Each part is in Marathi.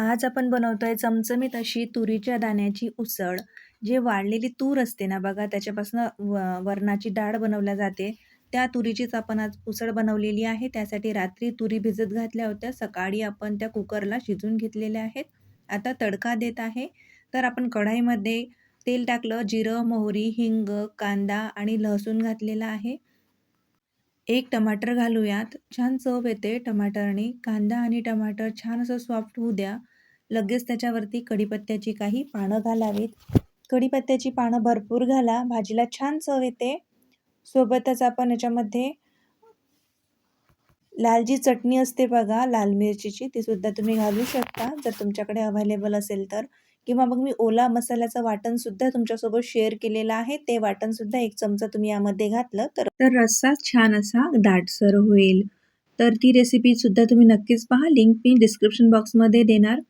आज आपण बनवतोय चमचमीत अशी तुरीच्या दाण्याची उसळ. जे वाळलेली तूर असते ना बघा त्याच्यापासून व वरणाची डाळ बनवल्या जाते. त्या तुरीचीच आपण आज उसळ बनवलेली आहे. त्यासाठी रात्री तुरी भिजत घातल्या होत्या. सकाळी आपण त्या कुकरला शिजून घेतलेल्या आहेत. आता तडका देत आहे. तर आपण कढाईमध्ये तेल टाकलं जिरं मोहरी हिंग कांदा आणि लसूण घातलेला आहे. एक टमाटर घालूयात. छान चव येते टमाटरने. कांदा आणि टमाटर छान असं सॉफ्ट होऊ द्या. लगेच त्याच्यावरती कढीपत्त्याची काही पानं घालावीत. कढीपत्त्याची पानं भरपूर घाला. भाजीला छान चव येते. सोबतच आपण याच्यामध्ये लाल जी चटणी असते बघा लाल मिरचीची ती सुद्धा तुम्ही घालू शकता. जर तुमच्याकडे अवेलेबल असेल तर. किंवा मग मी ओला मसाल्याचं वाटणसुद्धा तुमच्यासोबत शेअर केलेलं आहे. ते वाटणसुद्धा एक चमचा तुम्ही यामध्ये घातलं तर. तर रस्सा छान असा दाटसर होईल. तर ती रेसिपीसुद्धा तुम्ही नक्कीच पहा. लिंक मी डिस्क्रिप्शन बॉक्समध्ये देणार.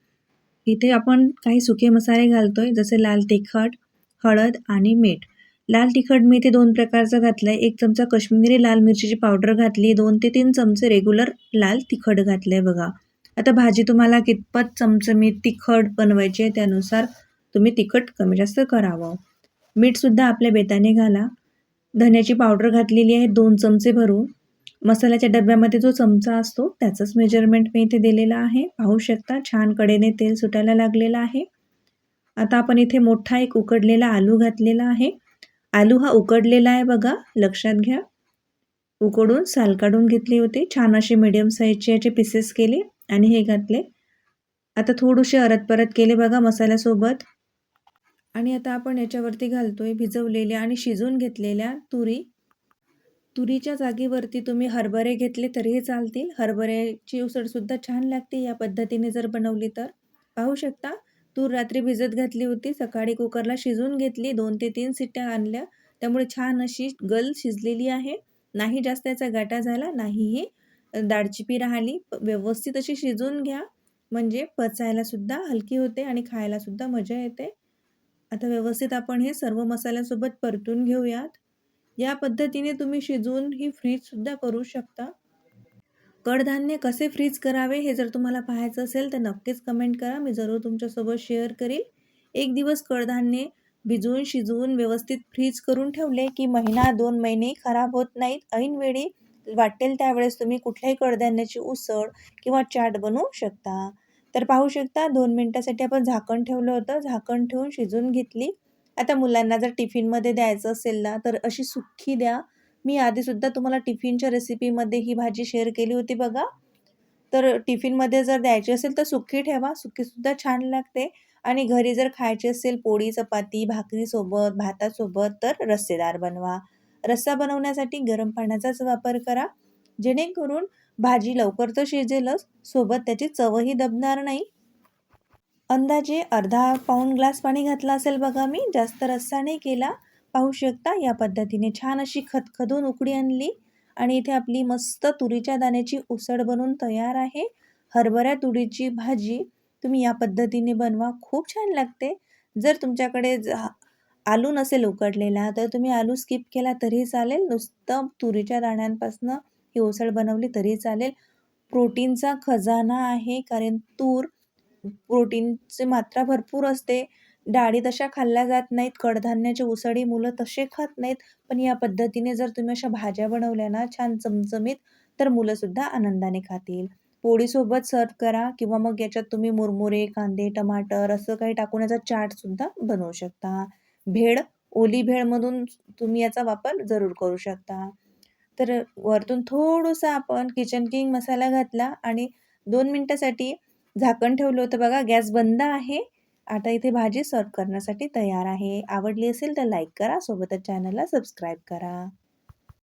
इथे आपण काही सुके मसाले घालतोय जसे लाल तिखट हळद आणि मीठ. लाल तिखट मी इथे दोन प्रकारचं घातलं आहे एक चमचा कश्मीरी लाल मिरचीची पावडर घातली दोन ते तीन चमचे रेग्युलर लाल तिखट घातलं आहे बघा. आता भाजी तुम्हाला कितपत चमचमीत तिखट बनवायची आहे त्यानुसार तुम्ही तिखट कमी जास्त करावं. मीठसुद्धा आपल्या बेताने घाला. धन्याची पावडर घातलेली आहे दोन चमचे भरून. मसाल्याच्या डब्यामध्ये जो चमचा असतो त्याचंच मेजरमेंट मी इथे दिलेला आहे. पाहू शकता छान कडेने तेल सुटायला लागलेलं आहे. आता आपण इथे मोठा एक उकडलेला आलू घातलेला आहे. आलू हा उकडलेला आहे बघा लक्षात घ्या. उकडून साल काढून घेतली होती. छान असे मिडियम साईजचे याचे पीसेस केले आणि हे घातले. आता थोडेसे अरत परत केले बघा मसाल्यासोबत. आणि आता आपण याच्यावरती घालतोय भिजवलेल्या आणि शिजवून घेतलेल्या तुरी. तुरीच्या जागेवरती तुम्ही हरभरे घेतले तरीही चालतील. हरभऱ्याची उसळसुद्धा छान लागते या पद्धतीने जर बनवली तर. पाहू शकता तूर रात्री भिजत घातली होती सकाळी कुकरला शिजवून घेतली दोन ते तीन सिट्ट्या आणल्या. त्यामुळे छान अशी गल शिजलेली आहे. नाही जास्त याचा गाटा झाला नाहीही दाळचिपी राहिली. व्यवस्थित अशी शिजवून घ्या. म्हणजे पचायलासुद्धा हलकी होते आणि खायलासुद्धा मजा येते. आता व्यवस्थित आपण हे सर्व मसाल्यासोबत परतून घेऊयात. या पद्धतीने तुम्ही शिजवून ही फ्रीजसुद्धा करू शकता. कडधान्य कसे फ्रीज करावे हे जर तुम्हाला पाहायचं असेल तर नक्कीच कमेंट करा. मी जरूर तुमच्यासोबत शेअर करेल एक दिवस कडधान्य भिजवून शिजवून व्यवस्थित फ्रीज करून ठेवले की महिना दोन महिने खराब होत नाहीत. ऐनवेळी वाटेल त्यावेळेस तुम्ही कुठल्याही कडधान्याची उसळ किंवा चाट बनवू शकता. तर पाहू शकता दोन मिनटासाठी आपण झाकण ठेवलं होतं. झाकण ठेवून शिजवून घेतली. आता मुलांना जर टिफिनमध्ये द्यायचं असेल ना तर अशी सुखी द्या. मी आधीसुद्धा तुम्हाला टिफिनच्या रेसिपीमध्ये ही भाजी शेअर केली होती बघा. तर टिफिनमध्ये जर द्यायची असेल तर सुक्की ठेवा. सुक्कीसुद्धा छान लागते. आणि घरी जर खायची असेल पोळी चपाती भाकरीसोबत भातासोबत तर रस्सेदार बनवा. रस्सा बनवण्यासाठी गरम पाण्याचाच वापर करा. जेणेकरून भाजी लवकर तर शिजेलच. सोबत त्याची चवही दबणार नाही. अंदाजे अर्धा पाऊण ग्लास पाणी घातलं असेल बघा मी. जास्त रस्सा नाही केला. पाहू शकता या पद्धतीने छान अशी खतखदून उकडी आणली. आणि इथे आपली मस्त तुरीच्या दाण्याची उसळ बनवून तयार आहे. हरभऱ्या तुरीची भाजी तुम्ही या पद्धतीने बनवा खूप छान लागते. जर तुमच्याकडे आलू नसेल उकडलेला तर तुम्ही आलू स्किप केला तरी चालेल. नुसतं तुरीच्या दाण्यांपासून ही उसळ बनवली तरी चालेल. प्रोटीनचा खजाना आहे कारण तूर प्रोटीनची मात्रा भरपूर असते. डाळी तशा खाल्ल्या जात नाहीत. कडधान्याचे उसळी मुलं तसे खात नाहीत. पण या पद्धतीने जर तुम्ही अशा भाज्या बनवल्या ना छान चमचमीत तर मुलंसुद्धा आनंदाने खातील. पोळीसोबत सर्व करा किंवा मग याच्यात तुम्ही मुरमुरे कांदे टमाटर असं काही टाकून याचा चाटसुद्धा बनवू शकता. भेळ ओली भेळमधून तुम्ही याचा वापर जरूर करू शकता. तर वरतून थोडंसं आपण किचन किंग मसाला घातला आणि दोन मिनटासाठी झाकण ठेवलं होतं बघा गॅस बंद आहे. आता इथे भाजी सर्व करण्यासाठी तयार आहे. आवडली असेल तर लाईक करा सोबतच चॅनलला सबस्क्राईब करा.